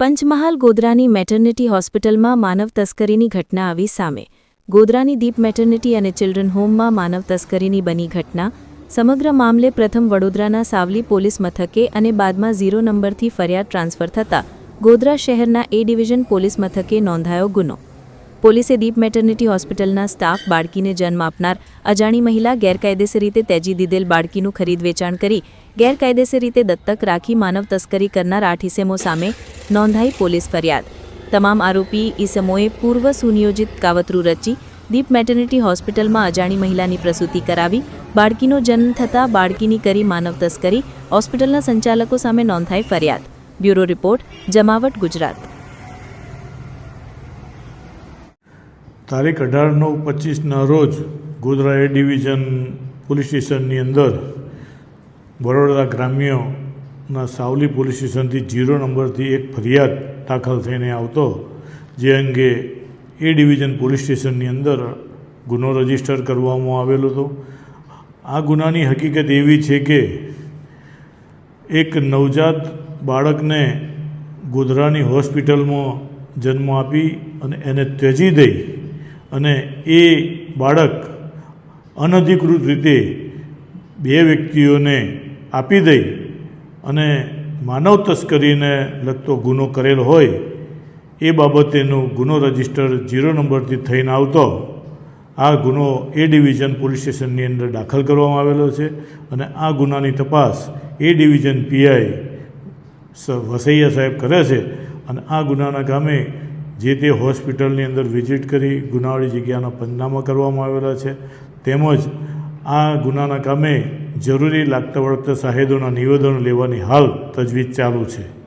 Panchmahal ગોધરાની maternity હોસ્પિટલમાં માનવ તસ્કરીની ઘટના આવી સામે. ગોધરાની દીપ મેટર્નિટી અને ચિલ્ડ્રન હોમમાં માનવ તસ્કરીની બની ઘટના. સમગ્ર મામલે પ્રથમ વડોદરાના સાવલી પોલીસ મથકે અને બાદમાં ઝીરો નંબરથી ફરિયાદ ટ્રાન્સફર થતાં ગોધરા શહેરના એ ડિવિઝન પોલીસ મથકે નોંધાયો ગુનો. પોલીસે દીપ મેટર્નિટી હોસ્પિટલના સ્ટાફ બાળકીને જન્મ આપનાર અજાણી મહિલા ગેરકાયદેસર રીતે તેજી દીધેલ બાળકીનું ખરીદ વેચાણ કરી ગેરકાયદેસર રીતે દત્તક રાખી માનવ તસ્કરી કરનાર આઠ ઇસમો સામે નોંધાઈ પોલીસ ફરિયાદ. તમામ આરોપી ઇસમોએ પૂર્વ સુનિયોજિત કાવતરું રચી દીપ મેટર્નિટી હોસ્પિટલમાં અજાણી મહિલાની પ્રસૂતિ કરાવી બાળકીનો જન્મ થતાં બાળકીની કરી માનવ તસ્કરી હોસ્પિટલના સંચાલકો સામે નોંધાઈ ફરિયાદ. બ્યુરો રિપોર્ટ, જમાવટ, ગુજરાત. તારીખ અઢાર નવ પચીસના રોજ ગોધરા એ ડિવિઝન પોલીસ સ્ટેશનની અંદર બરોડા ગ્રામ્યના સાવલી પોલીસ સ્ટેશનથી જીરો નંબરથી એક ફરિયાદ દાખલ થઈને આવતો, જે અંગે એ ડિવિઝન પોલીસ સ્ટેશનની અંદર ગુનો રજિસ્ટર કરવામાં આવેલો હતો. આ ગુનાની હકીકત એવી છે કે એક નવજાત બાળકને ગોધરાની હોસ્પિટલમાં જન્મ આપી અને એને ત્યજી દઈ અને એ બાળક અનધિકૃત રીતે બે વ્યક્તિઓને આપી દઈ અને માનવ તસ્કરીને લગતો ગુનો કરેલ હોય, એ બાબતેનો ગુનો રજિસ્ટર જીરો નંબરથી થઈને આવતો, આ ગુનો એ ડિવિઝન પોલીસ સ્ટેશનની અંદર દાખલ કરવામાં આવેલો છે અને આ ગુનાની તપાસ એ ડિવિઝન પીઆઈ વસૈયા સાહેબ કરે છે અને આ ગુનાના કામે જે તે હોસ્પિટલની અંદર વિઝિટ કરી ગુનાવાળી જગ્યાના પંચનામા કરવામાં આવેલા છે. તેમજ આ ગુનાના કામે જરૂરી લાગતા વળગતા સાહેદોના નિવેદનો લેવાની હાલ તજવીજ ચાલુ છે.